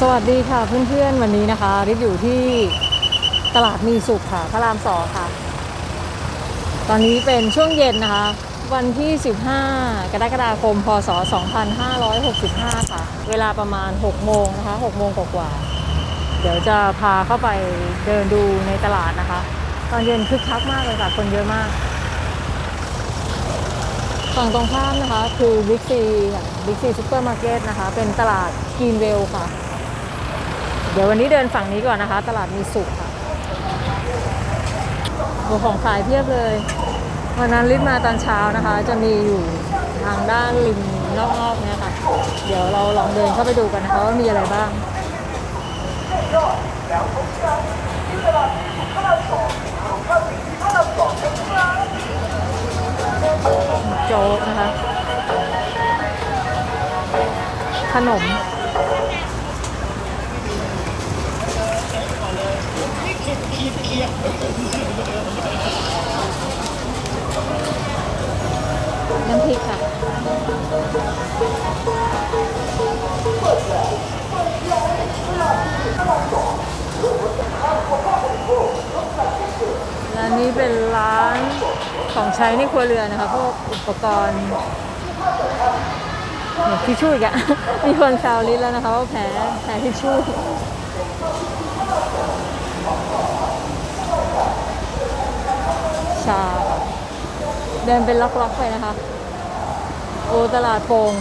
สวัสดีค่ะเพื่อนๆวันนี้นะคะริบอยู่ที่ตลาดมีสุขค่ะพระรามสองค่ะ ตอนนี้เป็นช่วงเย็นนะคะ วันที่ 15 กรกฎาคม พศ 2565 ค่ะ เวลาประมาณ 6 โมงนะคะ 6 โมงกว่าๆเดี๋ยวจะพาเข้าไปเดินดูในตลาดนะคะ ตอนเย็นคึกคักมากเลยค่ะ คนเยอะมาก ฝั่งตรงข้ามนะคะ คือบิ๊กซีบิ๊กซีซูเปอร์มาร์เก็ตนะคะ เป็นตลาดกรีนเวลค่ะ เดี๋ยววันนี้เดินฝั่งนี้ก่อนนะคะ ตลาดมีสุขค่ะโอ้ของขายเพียบเลย วันนั้นลิศมาตอนเช้านะคะ จะมีอยู่ทางด้านริมนอกๆเนี่ยค่ะ เดี๋ยวเราลองเดินเข้าไปดูกันนะคะว่ามีอะไรบ้างโจ๊กนะคะ ขนม น้ำพริกค่ะ ร้านนี้เป็นร้านของใช้ในครัวเรือนนะคะพวกอุปกรณ์นี่ทิชชู่อีกอะมีคนแซวลิศแล้วนะคะว่าแพ้แพ้ทิชชู่ชา เดินเป็นล็อกๆไปนะคะ โอตลาดโปง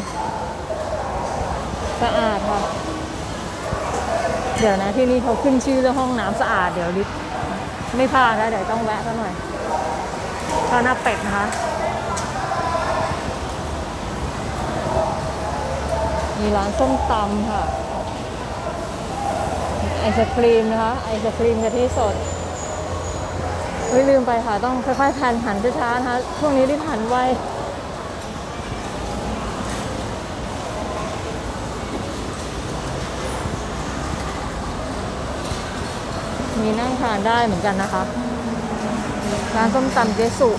สะอาดค่ะ เดี๋ยวนะที่นี่เขาขึ้นชื่อเรื่องห้องน้ำสะอาด เดี๋ยวลิศไม่พลาดนะเดี๋ยวต้องแวะซะหน่อยข้าวหน้าเป็ดนะคะ มีร้านส้มตำค่ะ ไอศครีมนะคะ ไอศครีมกะทิสดเฮ้ยลืมไปค่ะ ต้องค่อยๆแพนหันช้าๆนะคะ ช่วงนี้ที่หันไว มีนั่งทานได้เหมือนกันนะคะ ร้านส้มตำเจสุ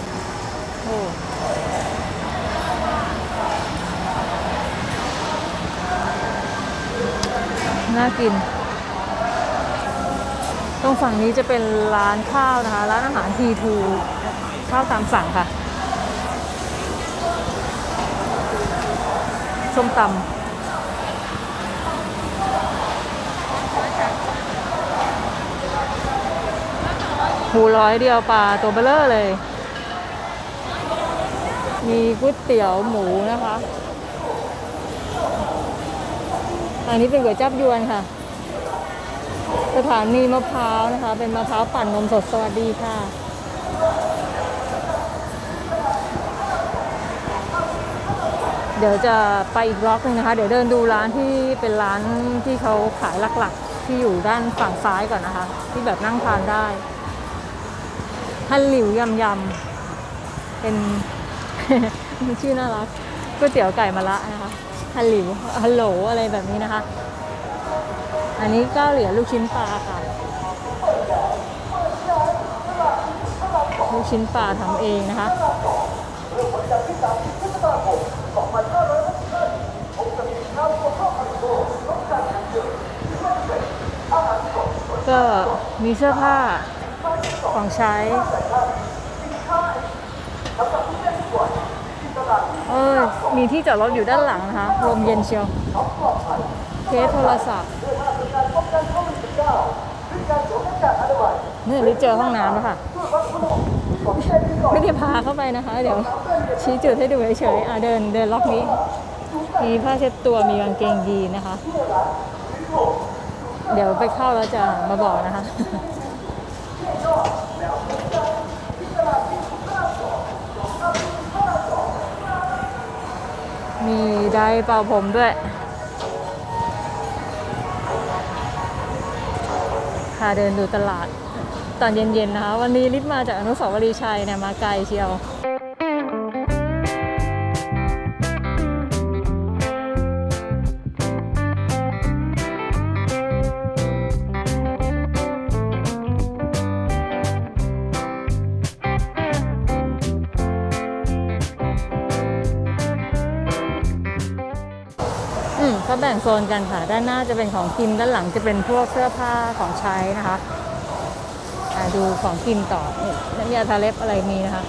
โอ้น่ากิน ตรงฝั่งนี้จะเป็นร้านข้าวนะคะ ร้านอาหารทีทูข้าวตามสั่งค่ะส้มตำ หูร้อยเดียวปลาตัวเบลเลอร์เลย มีก๋วยเตี๋ยวหมูนะคะ อันนี้เป็นก๋วยจับยวนค่ะ สถานีมะพร้าวนะคะ เป็นมะพร้าวปั่นนมสดสวัสดีค่ะเดี๋ยวจะไปอีกบล็อกหนึงนะคะ เดี๋ยวเดินดูร้านที่เป็นร้านที่เขาขายหลักๆ ที่อยู่ด้านฝั่งซ้ายก่อนนะคะ ที่แบบนั่งทานได้ ฮันหลิวยำยำเป็นชื่อน่ารักก๋วยเตี๋ยวไก่มะระนะคะฮันหลิวฮัลโหลอะไรแบบนี้นะคะ อันนี้ก้าเหรียญลูกชิ้นปลาค่ะลูกชิ้นปลาทำเองนะคะก็มีเสื้อผ้า ของใช้ เออ มีที่จอดรถอยู่ด้านหลังนะคะลมเย็นเชียว เคสโทรศัพท์นี่ลิเจอห้องน้ำแล้วค่ะ ไม่ได้พาเข้าไปนะคะ เดี๋ยวชี้จุดให้ดูเฉยๆอะเดินเดินล็อกนี้ มีผ้าเช็ดตัวมีกางเกงยีนนะคะ เดี๋ยวไปเข้าแล้วจะมาบอกนะคะ มีได้เป่าผมด้วย พาเดินดูตลาด ตอนเย็นๆนะคะ วันนี้ลิศมาจากอนุสาวรีย์ชัยเนี่ยมาไกลเชียว ซนกันค่ะ ด้านหน้าจะเป็นของกิน ด้านหลังจะเป็นพวกเสื้อผ้าของใช้นะคะดูของกินต่อนี่น้ำยาทาเล็บอะไรมีนะคะ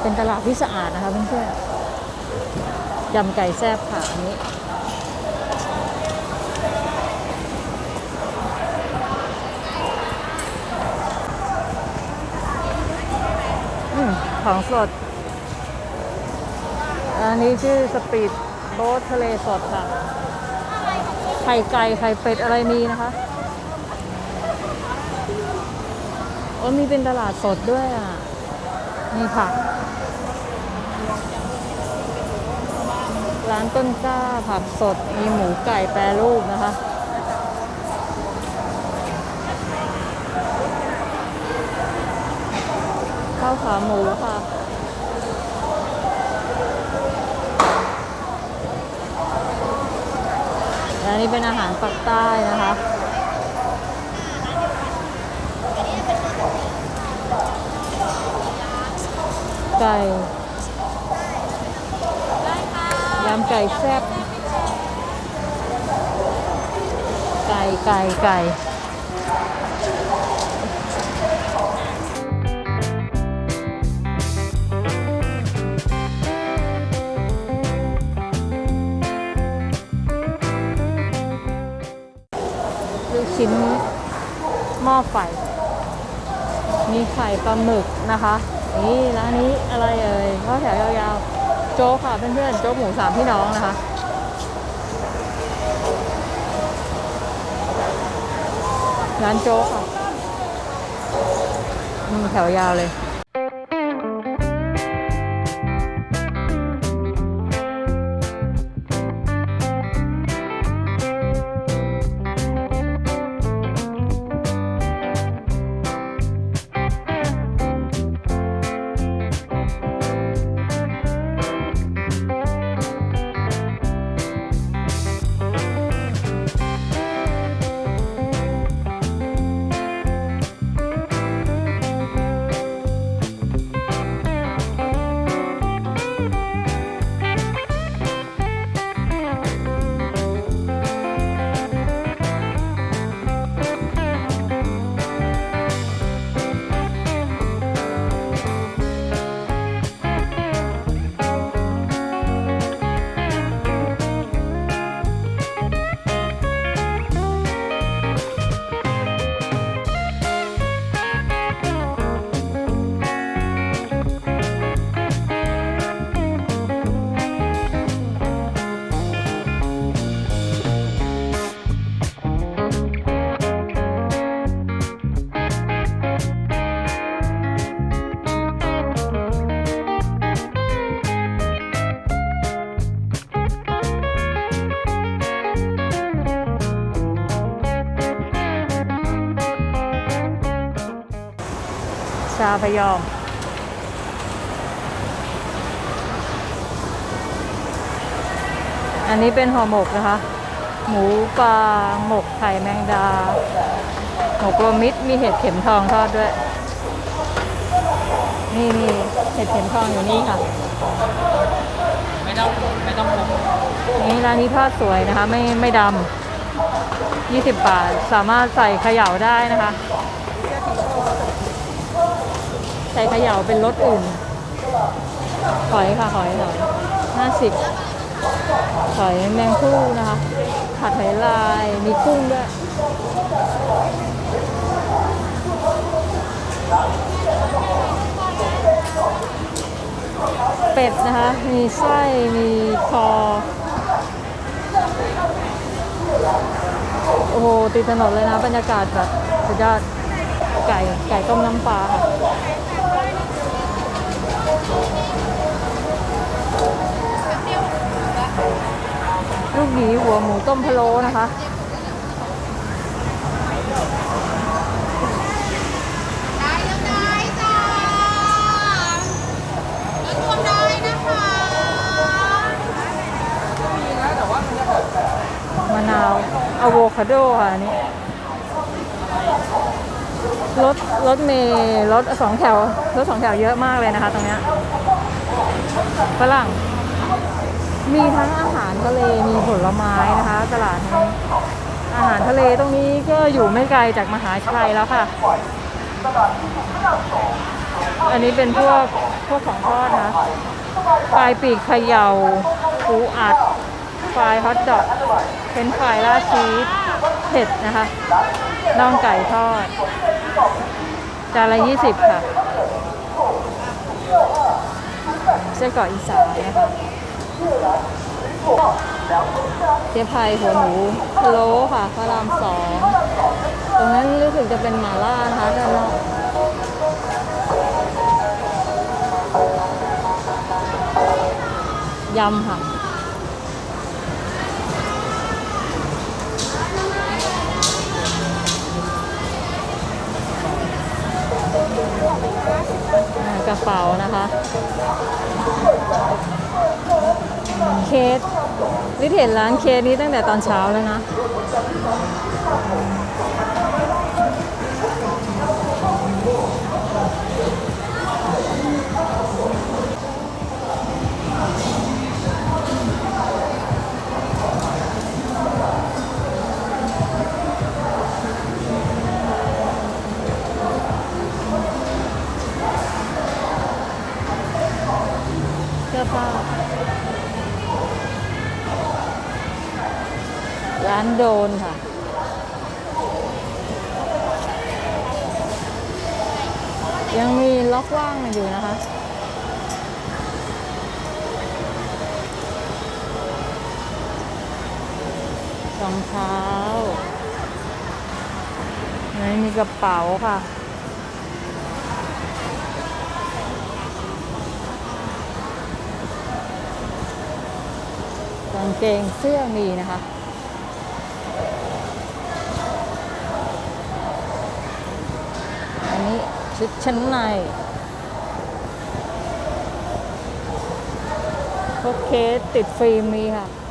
เป็นตลาดที่สะอาดนะคะเพื่อนๆยำไก่แซ่บค่ะอันนี้ของสด อันนี้ชื่อสปีดโบ๊ททะเลสดค่ะไข่ไก่ไข่เป็ดอะไรมีนะคะโอ้มีเป็นตลาดสดด้วยอะนี่ค่ะ ร้านต้นกล้าผักสดมีหมูไก่แปรรูปนะคะข้าวขาหมูค่ะ และนี่เป็นอาหารปักใต้นะคะ ไก่ยำไก่แซ่บไก่ไก่ไก่ ชิ้นหม้อไฟ มีไข่ปลาหมึกนะคะ นี่ร้านนี้อะไรเอ่ยข้าวแถวยาวๆ โจ๊กค่ะเพื่อนๆ โจ๊กหมูสามพี่น้องนะคะร้านโจ๊กค่ะแถวยาวเลยาพยอม อันนี้เป็นห่อหมกนะคะ หมูปลาหมกไข่แมงดา หมกรวมมิตรมีเห็ดเข็มทองทอดด้วย นี่นี่เห็ดเข็มทองอยู่นี่ค่ะ ไม่ต้องไม่ต้องปรุงนี่ร้านนี้ทอดสวยนะคะ ไม่ไม่ดำ20 บาท สามารถใส่เขย่าได้นะคะ ใส่เขย่าเป็นรสอื่น หอยค่ะหอยหอยห้าสิบหอยแมงคู่นะคะ ผัดหอยลาย มีกุ้งด้วยเป็ดนะคะ มีไส้ มีคอ โอ้โหติดถนนเลยนะ บรรยากาศแบบสุดยอด ไก่ ไก่ต้มน้ำปลาค่ะ ลูกหยีหัวหมูต้มพะโล้นะคะได้แล้วได้จ้าแล้วรวมได้นะคะมะนาวอะโวคาโดค่ะอันนี้รถรถเมย์รถสองแถวรถสองแถวเยอะมากเลยนะคะ ตรงเนี้ยฝรั่ง มีทั้งอาหารทะเลมีผลไม้นะคะ ตลาดอาหารทะเลตรงนี้ก็อยู่ไม่ไกลจากมหาชัยแล้วค่ะ อันนี้เป็นพวกพวกของทอดนะปลายปีกเขยาปูอัดฟรายฮอทดอกเป็นฟรายราดชีสเผ็ดนะคะน่องไก่ทอด จานละยี่สิบค่ะไส้นกรอกอีสานนะคะ เจ๊พายหัวหมูพะโล้ค่ะพระรามสอง ตรงนั้นรู้สึกจะเป็นหมาล่านะคะด้านนอกยำค่ะอ่ากระเป๋านะคะ เคสลิเห็นร้านเคสนี้ตั้งแต่ตอนเช้าแล้วนะ ไหนมีกระเป๋าค่ะ กางเกงเสื้อมีนะคะอันนี้ชุดชั้นในพวกเคสติดฟิล์มมีค่ะ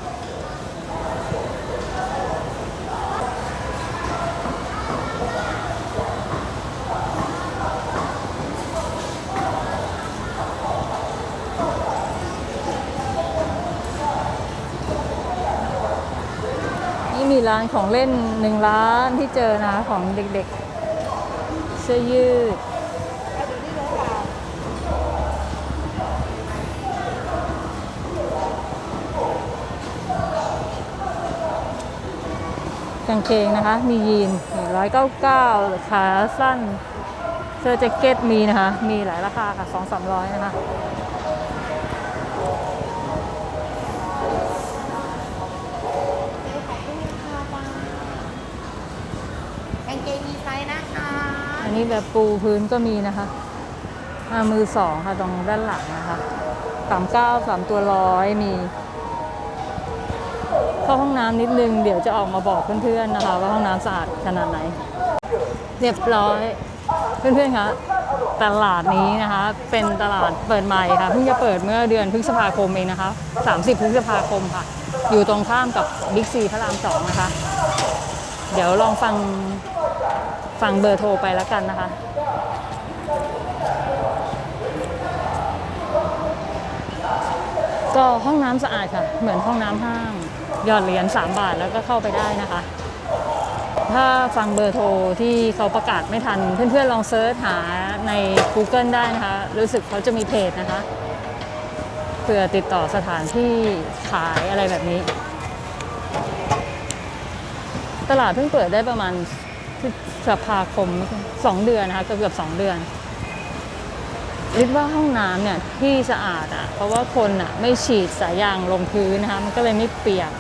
ร้านของเล่นหนึ่งร้านที่เจอนะของเด็กๆ เสื้อยืด กางเกงนะคะ มียีนร้อยเก้าเก้าขาสั้น เสื้อแจ็คเก็ตมีนะคะ มีหลายราคาค่ะสองสามร้อยนะคะ นนี้แบบปูพื้นก็มีนะคะอามือสองค่ะตรงด้านหลังนะคะสามเก้าสามตัวร้อยมี เข้าห้องน้ำนิดนึง เดี๋ยวจะออกมาบอกเพื่อนๆนะคะ ว่าห้องน้ำสะอาดขนาดไหน เรียบร้อย เพื่อนๆคะตลาดนี้นะคะ เป็นตลาดเปิดใหม่ค่ะเพิ่งจะเปิดเมื่อเดือนพฤษภาคมเองนะคะ 30 พฤษภาคมค่ะ อยู่ตรงข้ามกับบิ๊กซีพระรามสองนะคะ เดี๋ยวลองฟัง ฟังเบอร์โทรไปแล้วกันนะคะ ก็ห้องน้ำสะอาดค่ะ เหมือนห้องน้ำห้างหยอดเหรียญ3บาทแล้วก็เข้าไปได้นะคะ ถ้าฟังเบอร์โทรที่เขาประกาศไม่ทัน เพื่อนๆลองเซิร์ชหาใน Google ได้นะคะ รู้สึกเขาจะมีเพจนะคะเพื่อติดต่อสถานที่ขายอะไรแบบนี้ ตลาดเพิ่งเปิดได้ประมาณ พฤษภาคมสองเดือนนะคะเกือบสองเดือนริดว่าห้องน้ำเนี่ยที่สะอาดอะเพราะว่าคนอะไม่ฉีดสายยางลงพื้นนะคะมันก็เลยไม่เปียก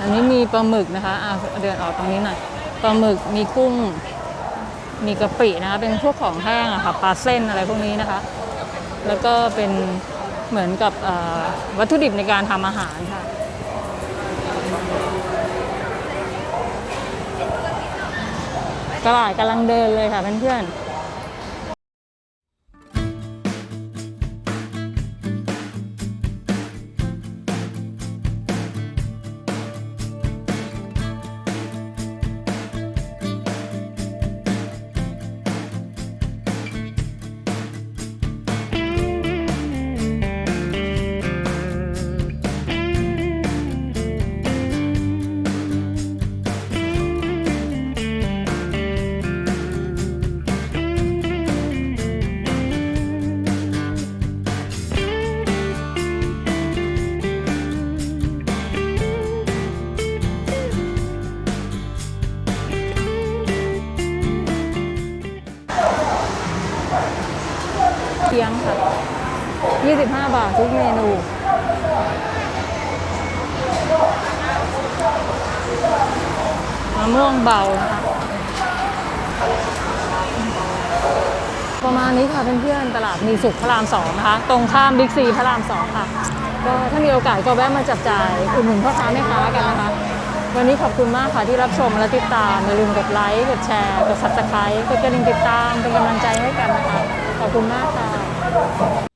อันนี้มีปลาหมึกนะคะอะเดินออกตรงนี้หน่อยปลาหมึกมีกุ้ง มีกะปินะคะเป็นพวกของแห้งอะค่ะปลาเส้นอะไรพวกนี้นะคะ แล้วก็เป็นเหมือนกับวัตถุดิบในการทำอาหารค่ะตลาดกำลังเดินเลยค่ะเพื่อนๆ 25 บาททุกเมนูมะม่วงเบานะคะประมาณนี้ค่ะเพื่อนๆตลาดมีสุขพระรามสองนะคะ ตรงข้ามบิ๊กซีพระรามสองค่ะ ก็ถ้ามีโอกาสก็แวะมาจับจ่ายอุดหนุนพ่อค้าแม่ค้ากันนะคะ วันนี้ขอบคุณมากค่ะที่รับชมและติดตามอย่าลืมกดไลค์กดแชร์กด subscribe กดกระดิ่งติดตามเป็นกำลังใจให้กันนะคะ ขอบคุณมากค่ะ